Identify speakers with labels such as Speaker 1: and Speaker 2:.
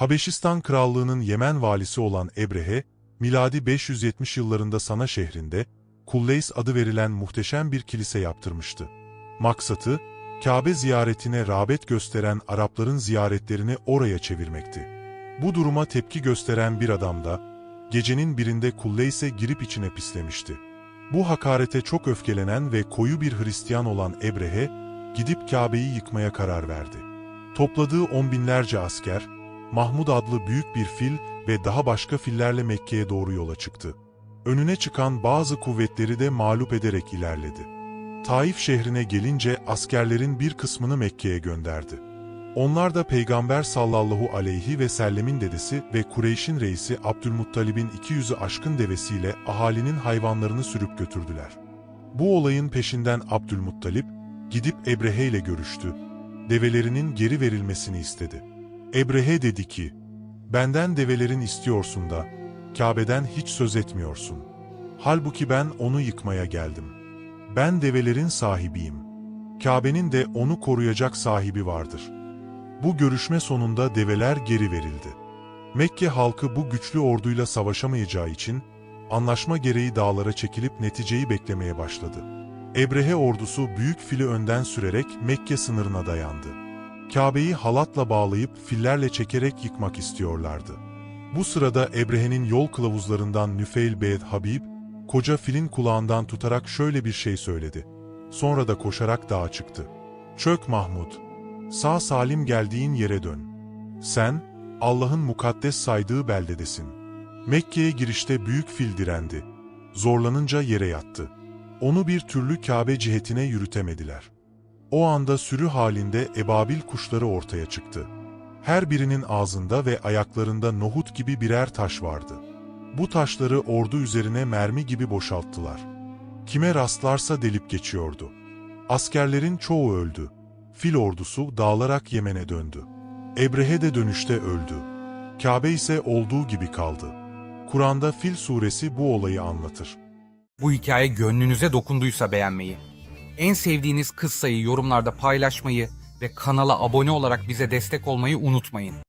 Speaker 1: Habeşistan Krallığı'nın Yemen valisi olan Ebrehe, miladi 570 yıllarında Sana şehrinde, Kulleys adı verilen muhteşem bir kilise yaptırmıştı. Maksatı, Kabe ziyaretine rağbet gösteren Arapların ziyaretlerini oraya çevirmekti. Bu duruma tepki gösteren bir adam da, gecenin birinde Kulleys'e girip içine pislemişti. Bu hakarete çok öfkelenen ve koyu bir Hristiyan olan Ebrehe, gidip Kabe'yi yıkmaya karar verdi. Topladığı on binlerce asker, Mahmud adlı büyük bir fil ve daha başka fillerle Mekke'ye doğru yola çıktı. Önüne çıkan bazı kuvvetleri de mağlup ederek ilerledi. Taif şehrine gelince askerlerin bir kısmını Mekke'ye gönderdi. Onlar da Peygamber sallallahu aleyhi ve sellemin dedesi ve Kureyş'in reisi Abdülmuttalib'in 200'ü aşkın devesiyle ahalinin hayvanlarını sürüp götürdüler. Bu olayın peşinden Abdülmuttalip, gidip Ebrehe ile görüştü. Develerinin geri verilmesini istedi. Ebrehe dedi ki, benden develerin istiyorsun da, Kabe'den hiç söz etmiyorsun. Halbuki ben onu yıkmaya geldim. Ben develerin sahibiyim. Kabe'nin de onu koruyacak sahibi vardır. Bu görüşme sonunda develer geri verildi. Mekke halkı bu güçlü orduyla savaşamayacağı için, anlaşma gereği dağlara çekilip neticeyi beklemeye başladı. Ebrehe ordusu büyük fili önden sürerek Mekke sınırına dayandı. Kabe'yi halatla bağlayıp fillerle çekerek yıkmak istiyorlardı. Bu sırada Ebrehe'nin yol kılavuzlarından Nüfeil Beyt Habib, koca filin kulağından tutarak şöyle bir şey söyledi. Sonra da koşarak dağa çıktı. Çök Mahmud, sağ salim geldiğin yere dön. Sen, Allah'ın mukaddes saydığı beldedesin. Mekke'ye girişte büyük fil direndi. Zorlanınca yere yattı. Onu bir türlü Kabe cihetine yürütemediler. O anda sürü halinde ebabil kuşları ortaya çıktı. Her birinin ağzında ve ayaklarında nohut gibi birer taş vardı. Bu taşları ordu üzerine mermi gibi boşalttılar. Kime rastlarsa delip geçiyordu. Askerlerin çoğu öldü. Fil ordusu dağılarak Yemen'e döndü. Ebrehe de dönüşte öldü. Kabe ise olduğu gibi kaldı. Kur'an'da Fil suresi bu olayı anlatır.
Speaker 2: Bu hikaye gönlünüze dokunduysa beğenmeyi, en sevdiğiniz kıssayı yorumlarda paylaşmayı ve kanala abone olarak bize destek olmayı unutmayın.